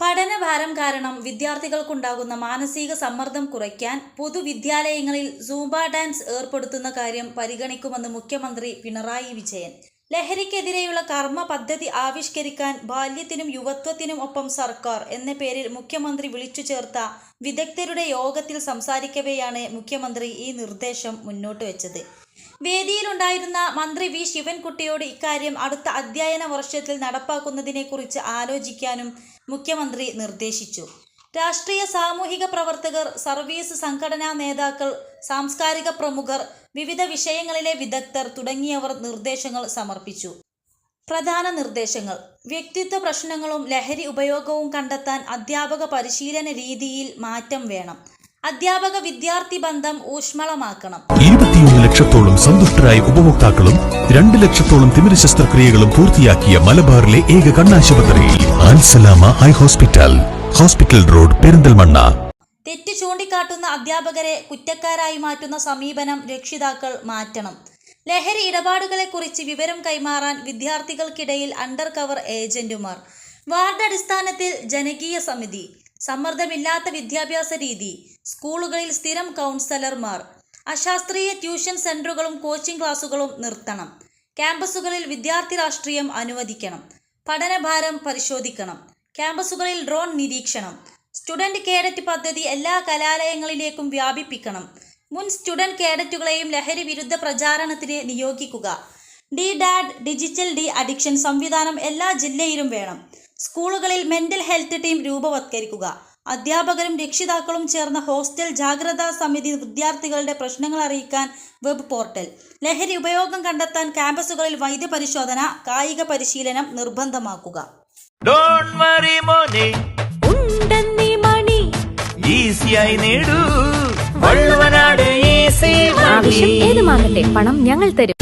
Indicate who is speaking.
Speaker 1: പഠനഭാരം കാരണം വിദ്യാർത്ഥികൾക്കുണ്ടാകുന്ന മാനസിക സമ്മർദ്ദം കുറയ്ക്കാൻ പൊതുവിദ്യാലയങ്ങളിൽ സൂംബ ഡാൻസ് ഏർപ്പെടുത്തുന്ന കാര്യം പരിഗണിക്കുമെന്ന് മുഖ്യമന്ത്രി പിണറായി വിജയൻ. ലഹരിക്കെതിരെയുള്ള കർമ്മ പദ്ധതി ആവിഷ്കരിക്കാൻ ബാല്യത്തിനും യുവത്വത്തിനും ഒപ്പം സർക്കാർ എന്ന പേരിൽ മുഖ്യമന്ത്രി വിളിച്ചു ചേർത്ത വിദഗ്ധരുടെ യോഗത്തിൽ സംസാരിക്കവെയാണ് മുഖ്യമന്ത്രി ഈ നിർദ്ദേശം മുന്നോട്ട് വെച്ചത്. വേദിയിലുണ്ടായിരുന്ന മന്ത്രി വി. ശിവൻകുട്ടിയോട് ഇക്കാര്യം അടുത്ത അധ്യയന വർഷത്തിൽ നടപ്പാക്കുന്നതിനെക്കുറിച്ച് ആലോചിക്കാനും മുഖ്യമന്ത്രി നിർദ്ദേശിച്ചു. രാഷ്ട്രീയ സാമൂഹിക പ്രവർത്തകർ സർവീസ് സംഘടനാ നേതാക്കൾ സാംസ്കാരിക പ്രമുഖർ വിവിധ വിഷയങ്ങളിലെ വിദഗ്ധർ തുടങ്ങിയവർ നിർദ്ദേശങ്ങൾ സമർപ്പിച്ചു. പ്രധാന നിർദ്ദേശങ്ങൾ. വ്യക്തിത്വ പ്രശ്നങ്ങളും ലഹരി ഉപയോഗവും കണ്ടെത്താൻ അധ്യാപക പരിശീലന രീതിയിൽ മാറ്റം വേണം. അധ്യാപക വിദ്യാർത്ഥി ബന്ധം ഊഷ്മളമാക്കണം.
Speaker 2: ഇരുപത്തിയൊന്ന് ലക്ഷത്തോളം സന്തുഷ്ടരായ ഉപഭോക്താക്കളും രണ്ട് ലക്ഷത്തോളം തിമിര ശസ്ത്രക്രിയകളും പൂർത്തിയാക്കിയ മലബാറിലെ ഏക കണ്ണാശുപത്രിയിൽ ആൻസലാമ high hospital hospital road Perinthalmanna.
Speaker 1: തെറ്റ് ചൂണ്ടിക്കാട്ടുന്ന അധ്യാപകരെ കുറ്റക്കാരായി മാറ്റുന്ന സമീപനം രക്ഷിതാക്കൾ മാറ്റണം. ലഹരി ഇടപാടുകളെക്കുറിച്ച് വിവരം കൈമാറാൻ വിദ്യാർത്ഥികൾക്കിടയിൽ അണ്ടർ കവർ ഏജന്റുമാർ. വാർഡ് അടിസ്ഥാനത്തിൽ ജനകീയ സമിതി. സമ്മർദ്ദമില്ലാത്ത വിദ്യാഭ്യാസ രീതി സ്കൂളുകളിൽ സ്ഥിരം കൗൺസലർമാർ അശാസ്ത്രീയ ട്യൂഷൻ സെന്ററുകളും കോച്ചിംഗ് ക്ലാസുകളും നിർത്തണം. ക്യാമ്പസുകളിൽ വിദ്യാർത്ഥി രാഷ്ട്രീയം അനുവദിക്കണം. പഠനഭാരം പരിശോധിക്കണം. ക്യാമ്പസുകളിൽ ഡ്രോൺ നിരീക്ഷണം. സ്റ്റുഡന്റ് കേഡറ്റ് പദ്ധതി എല്ലാ കലാലയങ്ങളിലേക്കും വ്യാപിപ്പിക്കണം. മുൻ സ്റ്റുഡന്റ് കേഡറ്റുകളെയും ലഹരി വിരുദ്ധ പ്രചാരണത്തിന് നിയോഗിക്കുക. D dad digital D addiction സംവിധാനം എല്ലാ ജില്ലയിലും വേണം. സ്കൂളുകളിൽ മെന്റൽ ഹെൽത്ത് ടീം രൂപവത്കരിക്കുക. അധ്യാപകരും രക്ഷിതാക്കളും ചേർന്ന ഹോസ്റ്റൽ ജാഗ്രതാ സമിതി വിദ്യാർത്ഥികളുടെ പ്രശ്നങ്ങൾ അറിയിക്കാൻ വെബ് പോർട്ടൽ ലഹരി ഉപയോഗം കണ്ടെത്താൻ ക്യാമ്പസുകളിൽ വൈദ്യപരിശോധന കായിക പരിശീലനം നിർബന്ധമാക്കുക.
Speaker 3: ഡോണ്ട് വറി മോനെ.
Speaker 4: ഉണ്ടെന്നീ മണി.
Speaker 3: ഈസിയായി നേടൂ. വള്ളുവനാട് ഈസി
Speaker 4: ആവശ്യം ഏതുമാകട്ടെ പണം ഞങ്ങൾ തരും?